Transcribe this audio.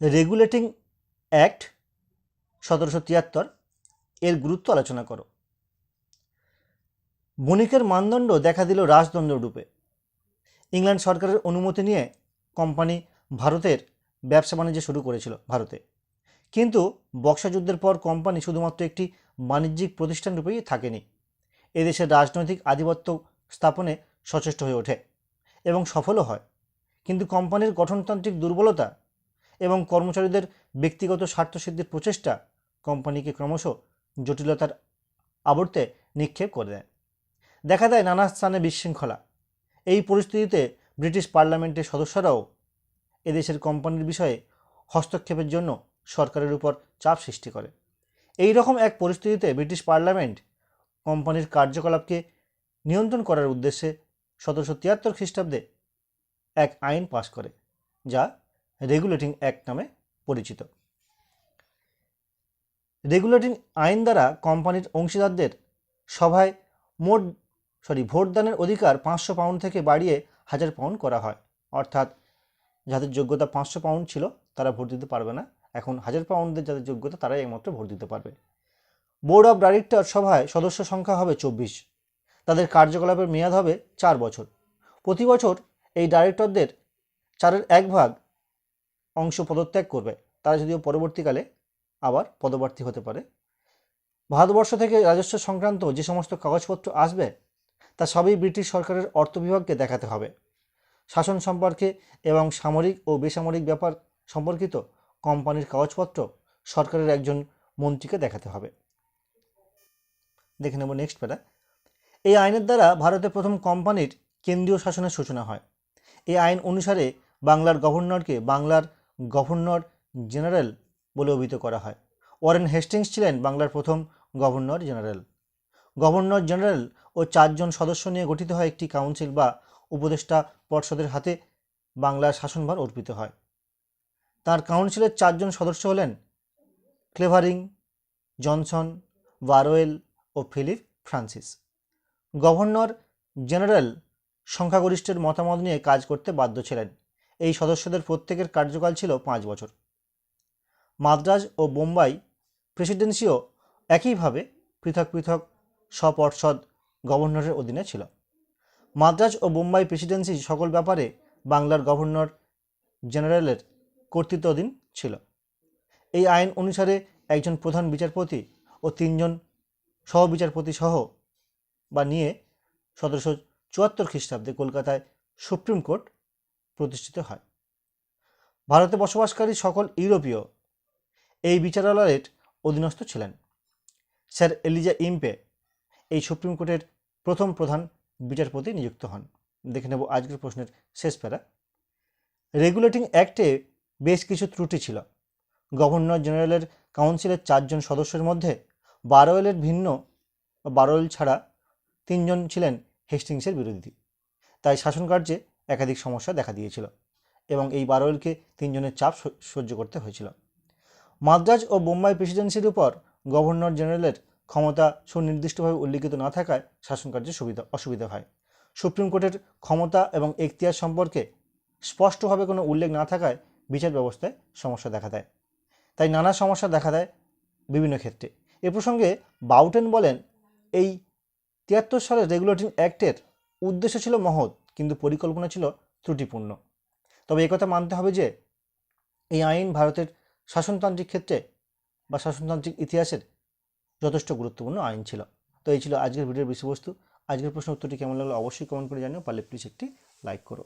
Regulating act সতেরোশো তিয়াত্তর এর গুরুত্ব আলোচনা করো। বণিকের মানদণ্ড দেখা দিল রাজদণ্ড রূপে। ইংল্যান্ড সরকারের অনুমতি নিয়ে কোম্পানি ভারতের ব্যবসা বাণিজ্য শুরু করেছিল ভারতে। কিন্তু বক্সা যুদ্ধের পর কোম্পানি শুধুমাত্র একটি বাণিজ্যিক প্রতিষ্ঠান রূপেই থাকেনি। এদেশের রাজনৈতিক আধিপত্য স্থাপনে সচেষ্ট হয়ে ওঠে এবং সফলও হয়। কিন্তু কোম্পানির গঠনতান্ত্রিক দুর্বলতা এবং কর্মচারীদের ব্যক্তিগত স্বার্থসিদ্ধির প্রচেষ্টা কোম্পানিকে ক্রমশ জটিলতার আবর্তে নিক্ষেপ করে দেয়। দেখা দেয় নানা স্থানে বিশৃঙ্খলা। এই পরিস্থিতিতে ব্রিটিশ পার্লামেন্টের সদস্যরাও এদেশের কোম্পানির বিষয়ে হস্তক্ষেপের জন্য সরকারের উপর চাপ সৃষ্টি করে। এই রকম এক পরিস্থিতিতে ব্রিটিশ পার্লামেন্ট কোম্পানির কার্যকলাপকে নিয়ন্ত্রণ করার উদ্দেশ্যে সতেরোশো তিয়াত্তর খ্রিস্টাব্দে এক আইন পাশ করে, যা রেগুলেটিং অ্যাক্ট নামে পরিচিত। রেগুলেটিং আইন দ্বারা কোম্পানির অংশীদারদের সভায় মোট সরি ভোটদানের অধিকার পাঁচশো পাউন্ড থেকে বাড়িয়ে হাজার পাউন্ড করা হয়। অর্থাৎ যাদের যোগ্যতা পাঁচশো পাউন্ড ছিল, তারা ভোট দিতে পারবে না। এখন হাজার পাউন্ডদের যাদের যোগ্যতা, তারাই একমাত্র ভোট দিতে পারবে। বোর্ড অফ ডাইরেক্টর সভায় সদস্য সংখ্যা হবে চব্বিশ। তাদের কার্যকলাপের মেয়াদ হবে চার বছর। প্রতি বছর এই ডাইরেক্টরদের চারের এক ভাগ অংশ পদত্যাগ করবে, তারা যদিও পরবর্তীকালে আবার পদপ্রার্থী হতে পারে। ভারতবর্ষ থেকে রাজস্ব সংক্রান্ত যে সমস্ত কাগজপত্র আসবে, তা সবই ব্রিটিশ সরকারের অর্থ বিভাগকে দেখাতে হবে। শাসন সম্পর্কে এবং সামরিক ও বেসামরিক ব্যাপার সম্পর্কিত কোম্পানির কাগজপত্র সরকারের একজন মন্ত্রীকে দেখাতে হবে। দেখে নেব নেক্সট প্যারা এই আইনের দ্বারা ভারতের প্রথম কোম্পানির কেন্দ্রীয় শাসনের সূচনা হয়। এই আইন অনুসারে বাংলার গভর্নরকে বাংলার গভর্নর জেনারেল বলে অভিহিত করা হয়। ওয়ারেন হেস্টিংস ছিলেন বাংলার প্রথম গভর্নর জেনারেল। গভর্নর জেনারেল ও চারজন সদস্য নিয়ে গঠিত হয় একটি কাউন্সিল বা উপদেষ্টা পর্ষদের হাতে বাংলার শাসনভার অর্পিত হয়। তার কাউন্সিলের চারজন সদস্য হলেন ক্লেভারিং, জনসন বারোয়েল ও ফিলিপ ফ্রান্সিস। গভর্নর জেনারেল সংখ্যাগরিষ্ঠের মতামত নিয়ে কাজ করতে বাধ্য ছিলেন। এই সদস্যদের প্রত্যেকের কার্যকাল ছিল পাঁচ বছর। মাদ্রাজ ও বোম্বাই প্রেসিডেন্সিও একইভাবে পৃথক পৃথক স্বপর্ষদ গভর্নরের অধীনে ছিল। মাদ্রাজ ও বোম্বাই প্রেসিডেন্সি সকল ব্যাপারে বাংলার গভর্নর জেনারেলের কর্তৃত্বাধীন ছিল। এই আইন অনুসারে একজন প্রধান বিচারপতি ও তিনজন সহবিচারপতি সহ বা নিয়ে সতেরোশো চুয়াত্তর খ্রিস্টাব্দে কলকাতায় সুপ্রিম কোর্ট প্রতিষ্ঠিত হয়। ভারতে বসবাসকারী সকল ইউরোপীয় এই বিচারালয়ের অধীনস্থ ছিলেন। স্যার এলিজা ইম্পে এই সুপ্রিম কোর্টের প্রথম প্রধান বিচারপতি নিযুক্ত হন। দেখে নেব আজকের প্রশ্নের শেষ প্যারা। রেগুলেটিং অ্যাক্টে বেশ কিছু ত্রুটি ছিল। গভর্নর জেনারেলের কাউন্সিলের চারজন সদস্যের মধ্যে বারোয়েলের ভিন্ন বারোয়েল ছাড়া তিনজন ছিলেন হেস্টিংসের বিরোধী। তাই শাসনকার্যে একাধিক সমস্যা দেখা দিয়েছিল এবং এই বারোয়েলকে তিনজনের চাপ সহ্য করতে হয়েছিল। মাদ্রাজ ও বোম্বাই প্রেসিডেন্সির উপর গভর্নর জেনারেলের ক্ষমতা সুনির্দিষ্টভাবে উল্লিখিত না থাকায় শাসনকার্যে সুবিধা, অসুবিধা হয়। সুপ্রিম কোর্টের ক্ষমতা এবং এখতিয়ার সম্পর্কে স্পষ্টভাবে কোনো উল্লেখ না থাকায় বিচার ব্যবস্থায় সমস্যা দেখা দেয়। তাই নানা সমস্যা দেখা দেয় বিভিন্ন ক্ষেত্রে। এ প্রসঙ্গে বাউটেন বলেন, এই তিয়াত্তর সালের রেগুলেটিং অ্যাক্টের উদ্দেশ্য ছিল মহৎ কিন্তু পরিকল্পনা ছিল ত্রুটিপূর্ণ। তবে একথা মানতে হবে যে, এই আইন ভারতের শাসনতান্ত্রিক ক্ষেত্রে বা শাসনতান্ত্রিক ইতিহাসের যথেষ্ট গুরুত্বপূর্ণ আইন ছিল। তো এই ছিল আজকের ভিডিওর বিষয়বস্তু। আজকের প্রশ্ন উত্তরটি কেমন লাগল অবশ্যই কমেন্ট করে জানিও। পারলে প্লিজ একটি লাইক করো।